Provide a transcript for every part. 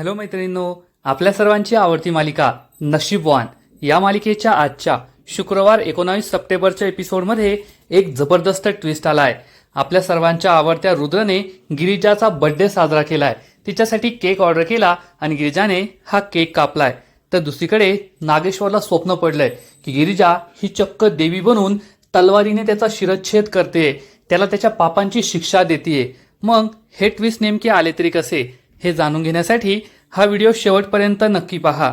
Hello मैत्रिणींनो आपल्या सर्वांची आवडती मालिका नशीबवान या मालिकेच्या आजच्या शुक्रवार एकोणावीस सप्टेंबरच्या एपिसोडमध्ये एक जबरदस्त ट्विस्ट आलाय. आपल्या सर्वांच्या आवडत्या रुद्रने गिरिजाचा बर्थडे साजरा केलाय. तिच्यासाठी केक ऑर्डर केला आणि गिरिजाने हा केक कापलाय. तर दुसरीकडे नागेश्वरला स्वप्न पडलंय की गिरिजा ही चक्क देवी बनून तलवारीने त्याचा शिरच्छेद करते. त्याला त्याच्या पापांची शिक्षा देते मग हे ट्विस्ट नेमके आले तरी कसे? हे जाणून घेण्यासाठी हा व्हिडिओ शेवटपर्यंत नक्की पहा.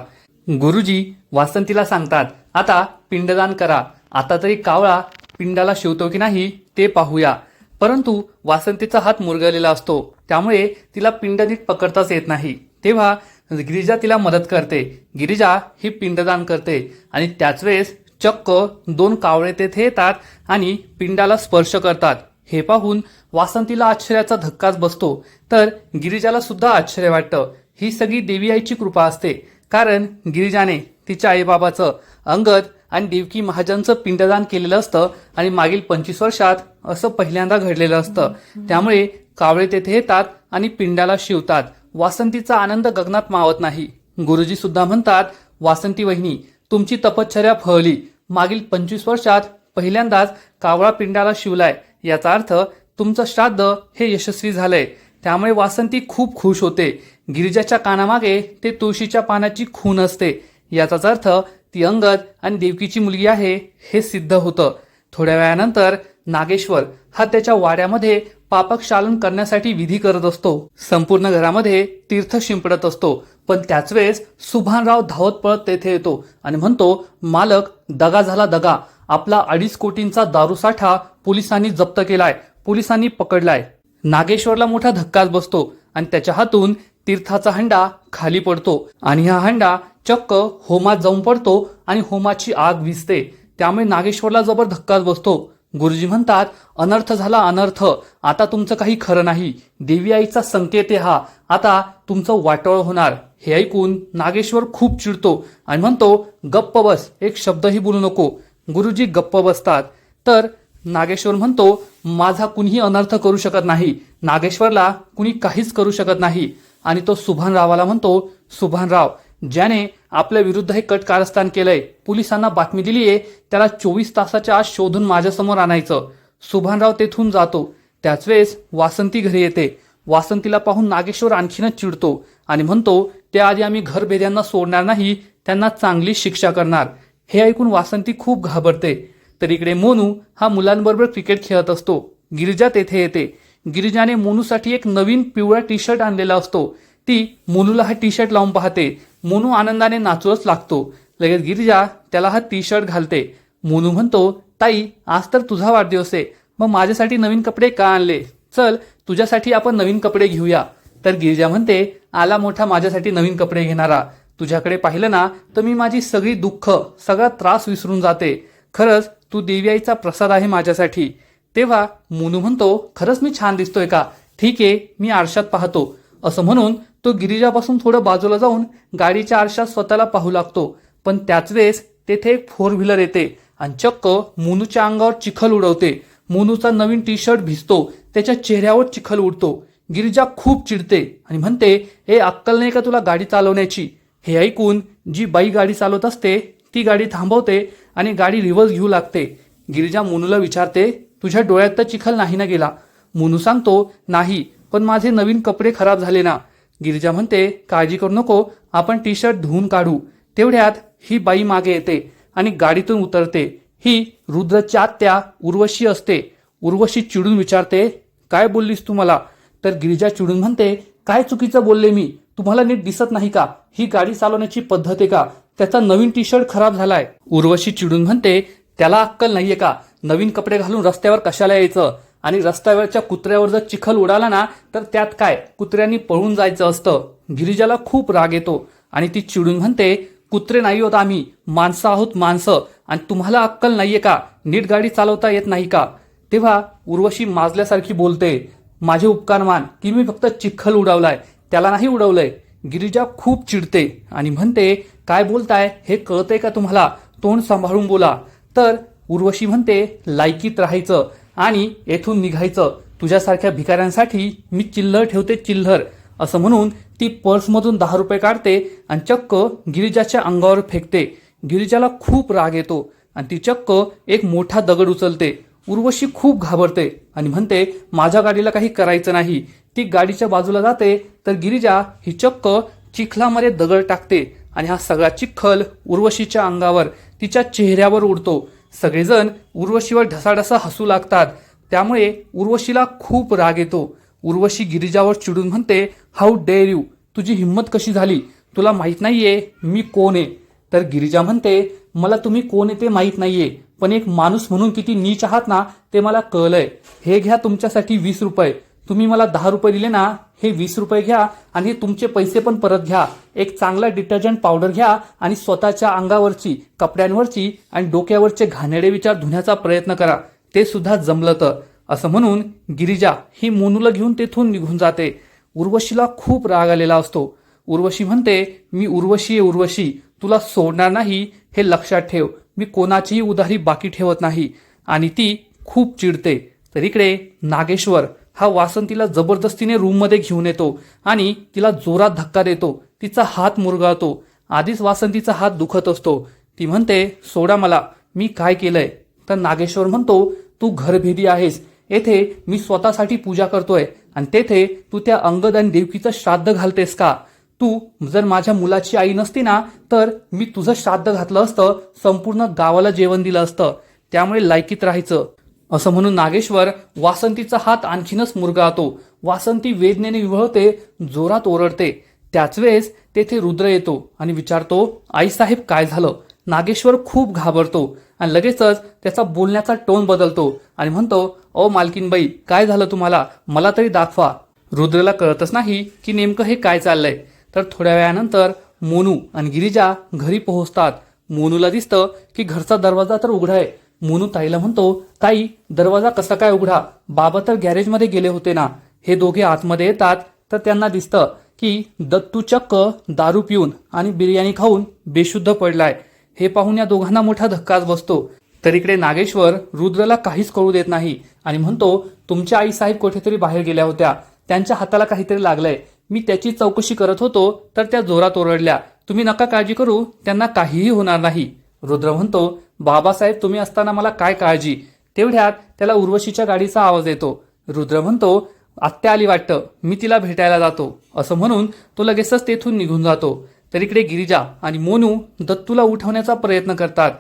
गुरुजी वासंतीला सांगतात आता पिंडदान करा. आता तरी कावळा पिंडाला शिवतो की नाही ते पाहूया. परंतु वासंतीचा हात मुरगळलेला असतो. त्यामुळे तिला पिंड नीट पकडताच येत नाही. तेव्हा गिरिजा तिला मदत करते. गिरिजा ही पिंडदान करते आणि त्याच वेळेस चक्क दोन कावळे तेथे येतात आणि पिंडाला स्पर्श करतात. हे पाहून वासंतीला आश्चर्याचा धक्काच बसतो. तर गिरिजाला सुद्धा आश्चर्य वाटतं. ही सगळी देवी आईची कृपा असते. कारण गिरिजाने तिच्या आईबाबाचं अंगद आणि देवकी महाजनचं पिंडदान केलेलं असतं आणि मागील पंचवीस वर्षात असं पहिल्यांदा घडलेलं असतं. त्यामुळे कावळे तेथे येतात आणि पिंडाला शिवतात. वासंतीचा आनंद गगनात मावत नाही. गुरुजी सुद्धा म्हणतात वासंती वहिनी तुमची तपश्चर्या फळली. मागील पंचवीस वर्षात पहिल्यांदाच कावळा पिंडाला शिवलाय. याचा अर्थ तुमचं श्राद्ध हे यशस्वी झालंय. त्यामुळे वासंती खूप खुश होते. गिरिजाच्या कानामागे ते तुळशीच्या पानाची खून असते. याचाच अर्थ ती अंगद आणि देवकीची मुलगी आहे हे सिद्ध होतं. थोड्या वेळानंतर नागेश्वर हा त्याच्या वाड्यामध्ये पापक्षालन करण्यासाठी विधी करत असतो. संपूर्ण घरामध्ये तीर्थ शिंपडत असतो. पण त्याच वेळेस सुभानराव धावत पळत तेथे येतो आणि म्हणतो मालक दगा झाला दगा. आपला अडीच कोटींचा दारूसाठा पोलिसांनी जप्त केलाय. पोलिसांनी पकडलाय. नागेश्वरला मोठा धक्काच बसतो आणि त्याच्या हातून तीर्थाचा हंडा खाली पडतो आणि हा हंडा चक्क होमात जाऊन पडतो आणि होमाची आग विजते त्यामुळे नागेश्वरला जबर धक्काच बसतो. गुरुजी म्हणतात अनर्थ झाला अनर्थ. आता तुमचं काही खरं नाही. देवी आईचा संकेत आहे हा. आता तुमचं वाटोळ होणार. हे ऐकून नागेश्वर खूप चिडतो आणि म्हणतो गप्प बस. एक शब्दही बोलू नको. गुरुजी गप्प बसतात. तर नागेश्वर म्हणतो माझा कुणीही अनर्थ करू शकत नाही. नागेश्वरला कुणी काहीच करू शकत नाही. आणि तो सुभानरावाला म्हणतो सुभानराव ज्याने आपल्या विरुद्ध हे कट कारस्थान केलंय पोलिसांना बातमी दिली आहे त्याला चोवीस तासाच्या आत शोधून माझ्यासमोर आणायचं. सुभानराव तेथून जातो. त्याच वेळेस वासंती घरी येते. वासंतीला पाहून नागेश्वर आणखीनच चिडतो आणि म्हणतो त्याआधी आम्ही घरभेद्यांना सोडणार नाही त्यांना चांगली शिक्षा करणार. हे ऐकून वासंती खूप घाबरते. तर इकडे मोनू हा मुलांबरोबर क्रिकेट खेळत असतो. गिरिजा तेथे येते. गिरिजाने मोनूसाठी एक नवीन पिवळा टी शर्ट आणलेला असतो. ती मोनूला हा टी शर्ट लावून पाहते. मोनू आनंदाने नाचूच लागतो. लगेच गिरिजा त्याला हा टी शर्ट घालते. मोनू म्हणतो ताई आज तर तुझा वाढदिवस आहे. मग माझ्यासाठी नवीन कपडे का आणले? चल तुझ्यासाठी आपण नवीन कपडे घेऊया. तर गिरिजा म्हणते आला मोठा माझ्यासाठी नवीन कपडे घेणारा. तुझ्याकडे पाहिलं ना तर मी माझी सगळी दुःख सगळा त्रास विसरून जाते. खरंच तू देवी आईचा प्रसाद आहे माझ्यासाठी. तेव्हा मोनू म्हणतो खरंच मी छान दिसतोय का? ठीक आहे मी आरशात पाहतो. असं म्हणून तो गिरिजापासून थोडं बाजूला जाऊन गाडीच्या आरशात स्वतःला पाहू लागतो. पण त्याच वेळेस तेथे एक फोर व्हीलर येते आणि चक्क मोनूच्या अंगावर चिखल उडवते. मोनूचा नवीन टी शर्ट भिजतो त्याच्या चेहऱ्यावर चिखल उडतो. गिरिजा खूप चिडते आणि म्हणते ए अक्कल नाही का तुला गाडी चालवण्याची? हे ऐकून जी बाई गाडी चालवत असते ती गाडी थांबवते आणि गाडी रिव्हर्स घेऊ लागते. गिरिजा मोनूला विचारते तुझ्या डोळ्यात तर चिखल नाही ना गेला? मोनू सांगतो नाही पण माझे नवीन कपडे खराब झाले ना. गिरिजा म्हणते काळजी करू नको आपण टी शर्ट धुवून काढू. तेवढ्यात ही बाई मागे येते आणि गाडीतून उतरते. ही रुद्रच्या आत्या उर्वशी असते. उर्वशी चिडून विचारते काय बोललीस तू मला? तर गिरिजा चिडून म्हणते काय चुकीचं बोलले मी? तुम्हाला नीट दिसत नाही का? ही गाडी चालवण्याची पद्धत आहे का? त्याचा नवीन टी शर्ट खराब झालाय. उर्वशी चिडून म्हणते त्याला अक्कल नाहीये का? नवीन कपडे घालून रस्त्यावर कशाला यायचं? आणि रस्त्यावरच्या कुत्र्यावर जर चिखल उडाला ना तर त्यात काय? कुत्र्यांनी पळून जायचं असतं. गिरिजाला खूप राग येतो आणि ती चिडून म्हणते कुत्रे नाही होत आम्ही. माणसं आहोत माणसं. आणि तुम्हाला अक्कल नाहीये का? नीट गाडी चालवता येत नाही का? तेव्हा उर्वशी माजल्यासारखी बोलते माझे उपकार मान की मी फक्त चिखल उडवलाय. त्याला नाही उडवलंय. गिरिजा खूप चिडते आणि म्हणते काय बोलताय हे कळतंय का तुम्हाला? तोंड सांभाळून बोला. तर उर्वशी म्हणते लायकीत राहायचं आणि येथून निघायचं. तुझ्यासारख्या भिकाऱ्यांसाठी मी चिल्लर ठेवते चिल्लर. असं म्हणून ती पर्समधून दहा रुपये काढते आणि चक्क गिरिजाच्या अंगावर फेकते. गिरिजाला खूप राग येतो आणि ती चक्क एक मोठा दगड उचलते. उर्वशी खूप घाबरते आणि म्हणते माझ्या गाडीला काही करायचं नाही. ती गाडीच्या बाजूला जाते तर गिरिजा ही चक्क चिखलामध्ये दगड टाकते. आणि हा सगळा चिखल उर्वशीच्या अंगावर तिच्या चेहऱ्यावर उडतो. सगळेजण उर्वशीवर ढसाढसा हसू लागतात. त्यामुळे उर्वशीला खूप राग येतो. उर्वशी गिरिजावर चिडून म्हणते हाऊ डेअर यू तुझी हिंमत कशी झाली? तुला माहीत नाहीये मी कोण आहे. तर गिरिजा म्हणते मला तुम्ही कोण आहे ते माहीत नाहीये. पण एक माणूस म्हणून किती नीच आहात ना ते मला कळलंय. हे घ्या तुमच्यासाठी वीस रुपये. तुम्ही मला दहा रुपये दिले ना हे वीस रुपये घ्या आणि हे तुमचे पैसे पण परत घ्या. एक चांगला डिटर्जंट पावडर घ्या आणि स्वतःच्या अंगावरची कपड्यांवरची आणि डोक्यावरचे घाणेडे विचार धुण्याचा प्रयत्न करा. ते सुद्धा जमलं तर असं म्हणून गिरिजा ही मोनूला घेऊन तेथून निघून जाते. उर्वशीला खूप राग आलेला असतो. उर्वशी म्हणते मी उर्वशी आहे उर्वशी. तुला सोडणार नाही हे लक्षात ठेव. मी कोणाचीही उधारी बाकी ठेवत नाही. आणि ती खूप चिडते. तर इकडे नागेश्वर हा वासंतीला जबरदस्तीने रूममध्ये घेऊन येतो आणि तिला जोरात धक्का देतो. तिचा हात मुरगाळतो. आधीच वासंतीचा हात दुखत असतो. ती म्हणते सोडा मला मी काय केलंय? तर नागेश्वर म्हणतो तू घरभेदी आहेस. येथे मी स्वतःसाठी पूजा करतोय आणि तेथे तू त्या अंगद आणि देवकीचं श्राद्ध घालतेस का? तू जर माझ्या मुलाची आई नसती ना तर मी तुझं श्राद्ध घातलं असतं संपूर्ण गावाला जेवण दिलं असतं. त्यामुळे लायकीत राहायचं. असं म्हणून नागेश्वर वासंतीचा हात आणखीनच मुरगाळतो. वासंती वेदनेने विवळते जोरात ओरडते. त्याच वेळेस तेथे रुद्र येतो आणि विचारतो आईसाहेब काय झालं? नागेश्वर खूप घाबरतो आणि लगेचच त्याचा बोलण्याचा टोन बदलतो आणि म्हणतो ओ मालकीनबाई काय झालं तुम्हाला? मला तरी दाखवा. रुद्रला कळतच नाही की नेमकं हे काय चाललंय. तर थोड्या वेळानंतर मोनू आणि गिरिजा घरी पोहोचतात. मोनूला दिसतं की घरचा दरवाजा तर उघडा आहे मोनू ताईला म्हणतो ताई दरवाजा कसा काय उघडा? बाबा तर गॅरेजमध्ये गेले होते ना. हे दोघे आतमध्ये येतात. तर त्यांना दिसतं की दत्तू चक्क दारू पिऊन आणि बिर्याणी खाऊन बेशुद्ध पडलाय. हे पाहून या दोघांना मोठा धक्काच बसतो. तर इकडे नागेश्वर रुद्रला काहीच कळू देत नाही आणि म्हणतो तुमच्या आई साहेब कुठेतरी बाहेर गेल्या होत्या. त्यांच्या हाताला काहीतरी लागलंय. मी त्याची चौकशी करत होतो तर त्या जोरात ओरडल्या. तुम्ही नका काळजी करू त्यांना काहीही होणार नाही. रुद्र म्हणतो बाबासाहेब तुम्ही असताना मला काय काळजी? तेवढ्यात त्याला उर्वशीच्या गाडीचा आवाज येतो. रुद्र म्हणतो आत्या आली वाटतं मी तिला भेटायला जातो. असं म्हणून तो लगेचच तेथून निघून जातो. तर इकडे गिरिजा आणि मोनू दत्तूला उठवण्याचा प्रयत्न करतात.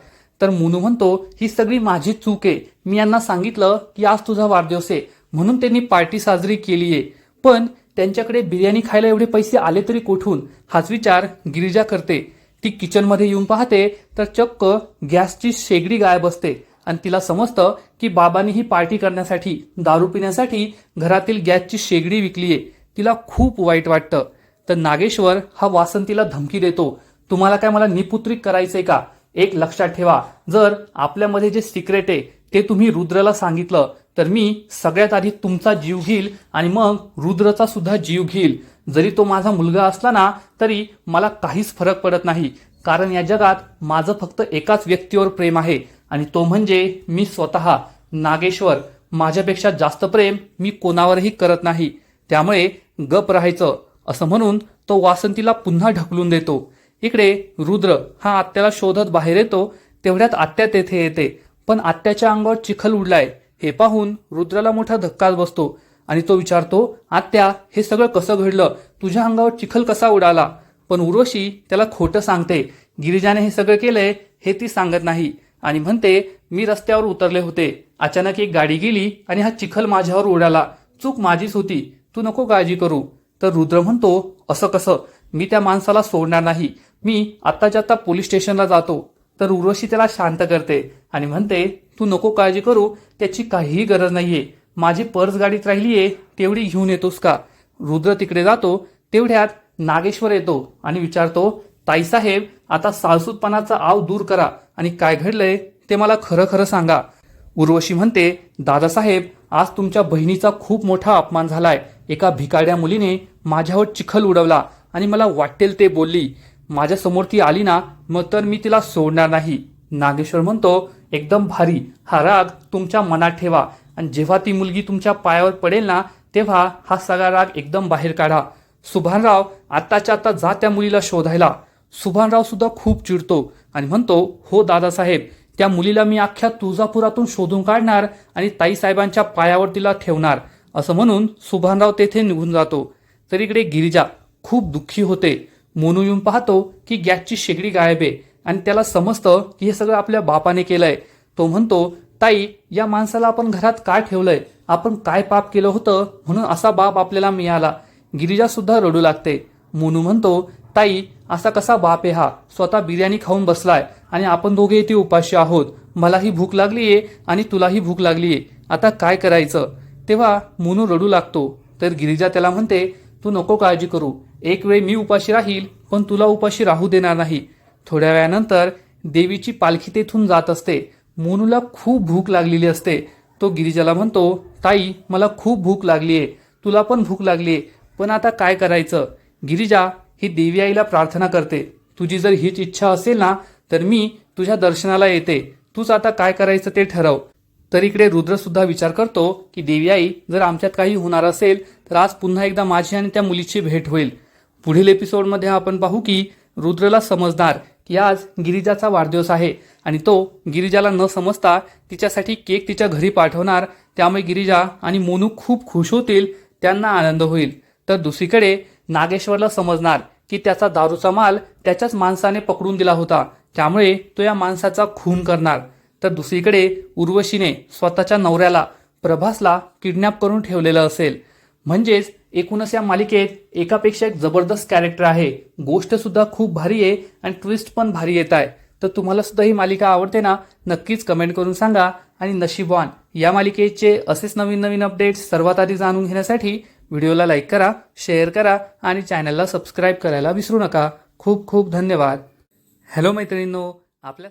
तर मोनू म्हणतो ही सगळी माझी चूक आहे. मी यांना सांगितलं की आज तुझा वाढदिवस आहे. म्हणून त्यांनी पार्टी साजरी केली आहे. पण त्यांच्याकडे बिर्याणी खायला एवढे पैसे आले तरी कुठून? हाच विचार गिरिजा करते. ती किचनमध्ये येऊन पाहते तर चक्क गॅसची शेगडी गायब असते. आणि तिला समजतं की बाबांनी ही पार्टी करण्यासाठी दारू पिण्यासाठी घरातील गॅसची शेगडी विकली आहे तिला खूप वाईट वाटतं. तर नागेश्वर हा वासंतीला धमकी देतो. तुम्हाला काय मला निपुत्रिक करायचंय का? एक लक्षात ठेवा. जर आपल्यामध्ये जे सिक्रेट आहे ते तुम्ही रुद्रला सांगितलं तर मी सगळ्यात आधी तुमचा जीव घेईल आणि मग रुद्रचा सुद्धा जीव घेईल. जरी तो माझा मुलगा असला ना तरी मला काहीच फरक पडत नाही. कारण या जगात माझं फक्त एकाच व्यक्तीवर प्रेम आहे आणि तो म्हणजे मी स्वतः. नागेश्वर माझ्यापेक्षा जास्त प्रेम मी कोणावरही करत नाही. त्यामुळे गप राहायचं. असं म्हणून तो वासंतीला पुन्हा ढकलून देतो. इकडे रुद्र हा आत्याला शोधत बाहेर येतो. तेवढ्यात आत्या तेथे येते. पण आत्याच्या अंगावर चिखल उडलाय. हे पाहून रुद्राला मोठा धक्काच बसतो. आणि तो विचारतो आत्या हे सगळं कसं घडलं? तुझ्या अंगावर चिखल कसा उडाला? पण उर्वशी त्याला खोटं सांगते गिरिजाने हे सगळं केलंय हे ती सांगत नाही. आणि म्हणते मी रस्त्यावर उतरले होते. अचानक एक गाडी गेली आणि हा चिखल माझ्यावर उडाला. चूक माझीच होती. तू नको काळजी करू. तर रुद्र म्हणतो असं कसं? मी त्या माणसाला सोडणार नाही. मी आत्ताच्या आत्ता पोलीस स्टेशनला जातो. तर उर्वशी त्याला शांत करते आणि म्हणते तू नको काळजी करू. त्याची काहीही गरज नाहीये. माझी पर्स गाडीत राहिलीये तेवढी घेऊन येतोस का? रुद्र तिकडे जातो तेवढ्यात नागेश्वर येतो आणि विचारतो ताईसाहेब आता साळसूतपणाचा आव दूर करा आणि काय घडलंय ते मला खरं खरं सांगा. उर्वशी म्हणते दादासाहेब आज तुमच्या बहिणीचा खूप मोठा अपमान झालाय. एका भिकाड्या मुलीने माझ्यावर चिखल उडवला आणि मला वाटेल ते बोलली. माझ्यासमोर ती आली ना मग तर मी तिला सोडणार नाही. नागेश्वर म्हणतो एकदम भारी. हा राग तुमच्या मनात ठेवा. आणि जेव्हा ती मुलगी तुमच्या पायावर पडेल ना तेव्हा हा सगळा राग एकदम बाहेर काढा. सुभानराव आत्ताच्या आता जा त्या मुलीला शोधायला. सुभानराव सुद्धा खूप चिडतो आणि म्हणतो हो दादासाहेब त्या मुलीला मी अख्ख्या तुळजापुरातून शोधून काढणार आणि ताईसाहेबांच्या पायावर तिला ठेवणार. असं म्हणून सुभानराव तेथे निघून जातो. तर इकडे गिरिजा खूप दुःखी होते. मोनू येऊन पाहतो की गॅसची शेगडी गायब आहे आणि त्याला समजतं की हे सगळं आपल्या बापाने केलंय. तो म्हणतो ताई या माणसाला आपण घरात काय ठेवलंय? आपण काय पाप केलं होतं? म्हणून असा बाप आपल्याला मिळाला. गिरिजा सुद्धा रडू लागते. मोनू म्हणतो ताई असा कसा बाप आहे हा? स्वतः बिर्याणी खाऊन बसलाय आणि आपण दोघे इथे उपाशी आहोत. मलाही भूक लागलीये आणि तुलाही भूक लागलीये. आता काय करायचं? तेव्हा मोनू रडू लागतो. तर गिरिजा त्याला म्हणते तू नको काळजी करू. एक वेळ मी उपाशी राहील पण तुला उपाशी राहू देणार नाही. थोड्या वेळानंतर देवीची पालखी तेथून जात असते. मोनूला खूप भूक लागलेली असते. तो गिरिजाला म्हणतो ताई मला खूप भूक लागली आहे तुला पण भूक लागली आहे पण आता काय करायचं? गिरिजा ही देवी आईला प्रार्थना करते. तुझी जर हीच इच्छा असेल ना तर मी तुझ्या दर्शनाला येते. तूच आता काय करायचं ते ठरव. तर इकडे रुद्र सुद्धा विचार करतो की देवी आई जर आमच्यात काही होणार असेल तर आज पुन्हा एकदा माझी आणि त्या मुलीची भेट होईल. पुढील एपिसोडमध्ये आपण पाहू की रुद्रला समजणार की आज गिरिजाचा वाढदिवस आहे आणि तो गिरिजाला न समजता तिच्यासाठी केक तिच्या घरी पाठवणार. त्यामुळे गिरिजा आणि मोनू खूप खुश होतील त्यांना आनंद होईल. तर दुसरीकडे नागेश्वरला समजणार की त्याचा दारूचा माल त्याच्याच माणसाने पकडून दिला होता. त्यामुळे तो या माणसाचा खून करणार. तर दुसरीकडे उर्वशीने स्वतःच्या नवऱ्याला प्रभासला किडनॅप करून ठेवलेलं असेल. म्हणजेच एकूणच या मालिकेत एकापेक्षा एक जबरदस्त कॅरेक्टर आहे. गोष्ट सुद्धा खूप भारी आहे आणि ट्विस्ट पण भारी येत आहे. तर तुम्हाला सुद्धा ही मालिका आवडते ना नक्कीच कमेंट करून सांगा. आणि नशीबवान या मालिकेचे असेच नवीन नवीन अपडेट्स सर्वात आधी जाणून घेण्यासाठी व्हिडिओला लाईक करा शेअर करा आणि चॅनलला सबस्क्राईब करायला विसरू नका. खूप खूप धन्यवाद. हॅलो मैत्रिणींनो आपल्या